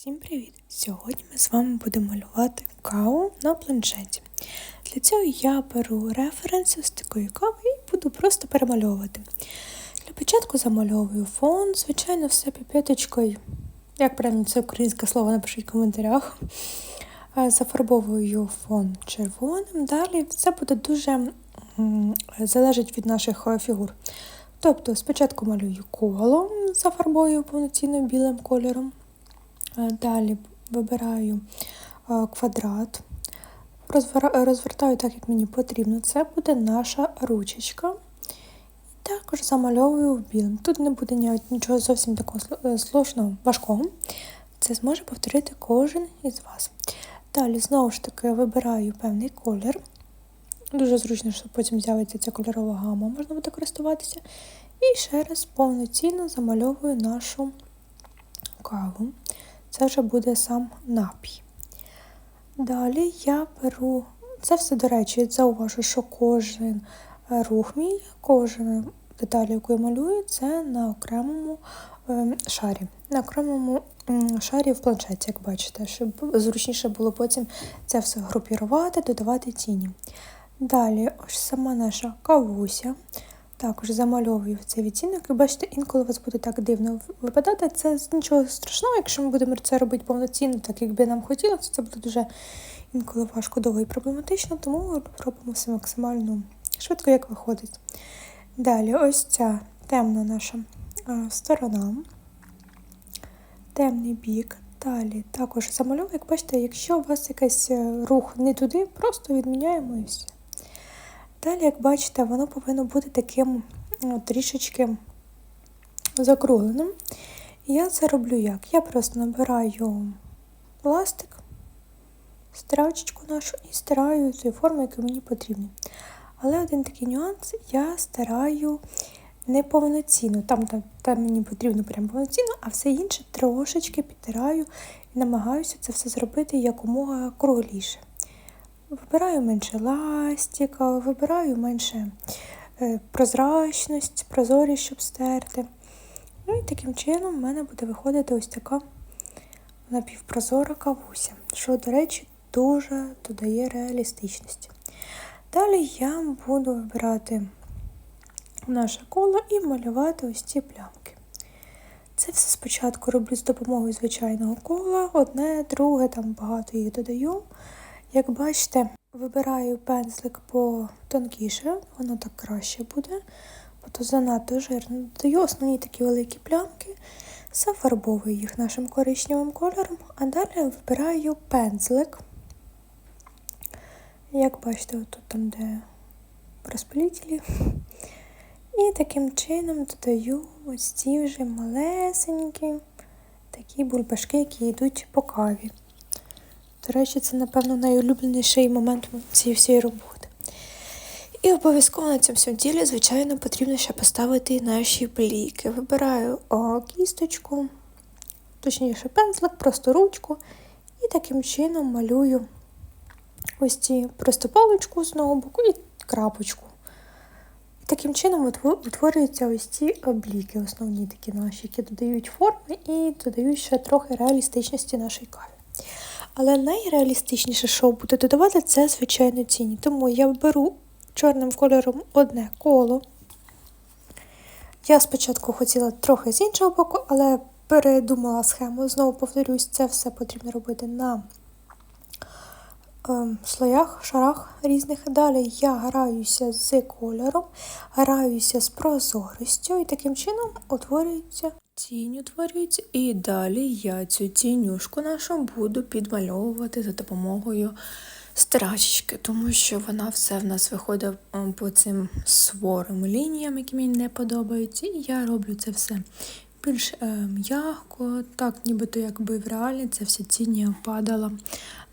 Всім привіт! Сьогодні ми з вами будемо малювати каву на планшеті. Для цього я беру референси з такої кави і буду просто перемальовувати. Для початку замальовую фон, звичайно, все піпеточкою. Як правильно це українське слово, напишіть в коментарях. Зафарбовую фон червоним. Далі все буде дуже залежить від наших е, фігур. Тобто спочатку малюю коло, зафарбую повноцінно білим кольором. Е, далі вибираю е, квадрат, розвертаю так, як мені потрібно. Це буде наша ручечка. І також замальовую білим. Тут не буде нічого зовсім такого е, сложного, важкого. Це зможе повторити кожен із вас. Далі, знову ж таки, вибираю певний колір. Дуже зручно, що потім з'явиться ця кольорова гама, можна буде користуватися. І ще раз повноцінно замальовую нашу каву. Це вже буде сам напій. Далі я беру, це все, до речі, зауважу, що кожен рух мій, кожен деталь, яку я малюю, це на окремому ем, шарі. На окремому шарі в планшеті, як бачите, щоб зручніше було потім це все групірувати, додавати тіні. Далі, ось сама наша кавуся. Також замальовую цей відтінок, і бачите, інколи у вас буде так дивно випадати. Це нічого страшного, якщо ми будемо це робити повноцінно, так як би нам хотілося, це буде дуже інколи важко, довго і проблематично, тому робимо все максимально швидко, як виходить. Далі, ось ця темна наша сторона, темний бік. Далі також замальовую, як бачите, якщо у вас якийсь е, рух не туди, просто відміняємо і все. Далі, як бачите, воно повинно бути таким ну, трішечки закругленим. Я це роблю як? Я просто набираю пластик, стирачечку нашу і стираю тої форми, яка мені потрібна. Але один такий нюанс я стираю не повноцінно, там, там, там мені потрібно прям повноцінно, а все інше трошечки підтираю і намагаюся це все зробити якомога кругліше. Вибираю менше ластика, вибираю менше е, прозрачність, прозорість, щоб стерти. Ну і таким чином в мене буде виходити ось така напівпрозора кавуся, що, до речі, дуже додає реалістичності. Далі я буду вибирати наше коло і малювати ось ці плямки. Це все спочатку роблю з допомогою звичайного кола, одне, друге, там багато їх додаю. Як бачите, вибираю пензлик потонкіше, воно так краще буде, бо то занадто жирно. Даю основні такі великі плямки, зафарбовую їх нашим коричневим кольором, а далі вибираю пензлик. Як бачите, тут там, де розпилітелі. І таким чином додаю ось ці вже малесенькі такі бульбашки, які йдуть по каві. До речі, це, напевно, найулюбленіший момент цієї всієї роботи. І обов'язково на цьому всьому ділі, звичайно, потрібно ще поставити наші бліки. Вибираю о, кісточку, точніше, пензлик, просто ручку, і таким чином малюю ось ці просто паличку з одного боку і крапочку. І таким чином утворюються ось ці обліки, основні такі наші, які додають форми і додають ще трохи реалістичності нашій каві. Але найреалістичніше, що буде додавати, це, звичайно, тіні. Тому я беру чорним кольором одне коло. Я спочатку хотіла трохи з іншого боку, але передумала схему. Знову повторюсь, це все потрібно робити на е, слоях, шарах різних. Далі я граюся з кольором, граюся з прозорістю, і таким чином утворюється Тінь утворюється, і далі я цю тінюшку нашу буду підмальовувати за допомогою страчечки, тому що вона все в нас виходить по цим сворим лініям, які мені не подобаються. І я роблю це все більш е, м'яко, так нібито якби в реалі ця вся тінь падала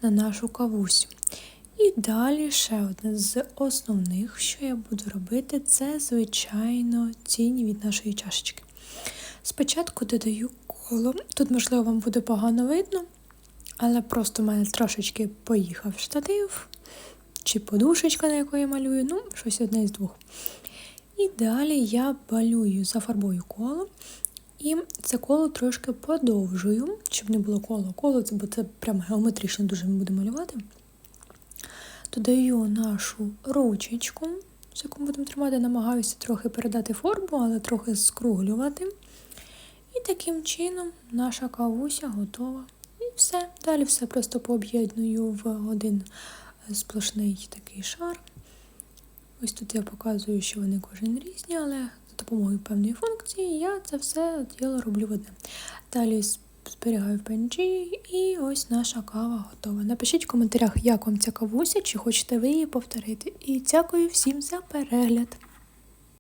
на нашу кавусю. І далі ще одне з основних, що я буду робити, це, звичайно, тінь від нашої чашечки. Спочатку додаю коло. Тут, можливо, вам буде погано видно, але просто в мене трошечки поїхав штатив чи подушечка, на яку я малюю, ну, щось одне із двох. І далі я балюю, зафарбую коло І це коло трошки подовжую, щоб не було коло коло, це- бо це прямо геометрично дуже ми будемо малювати. Додаю нашу ручечку, з яку будемо тримати, намагаюся трохи передати форму, але трохи скруглювати. Таким чином наша кавуся готова. І все. Далі все просто пооб'єдную в один сплошний такий шар. Ось тут я показую, що вони кожен різні, але за допомогою певної функції я це все діло роблю в одне. Далі зберігаю в PNG і ось наша кава готова. Напишіть в коментарях, як вам ця кавуся, чи хочете ви її повторити. І дякую всім за перегляд.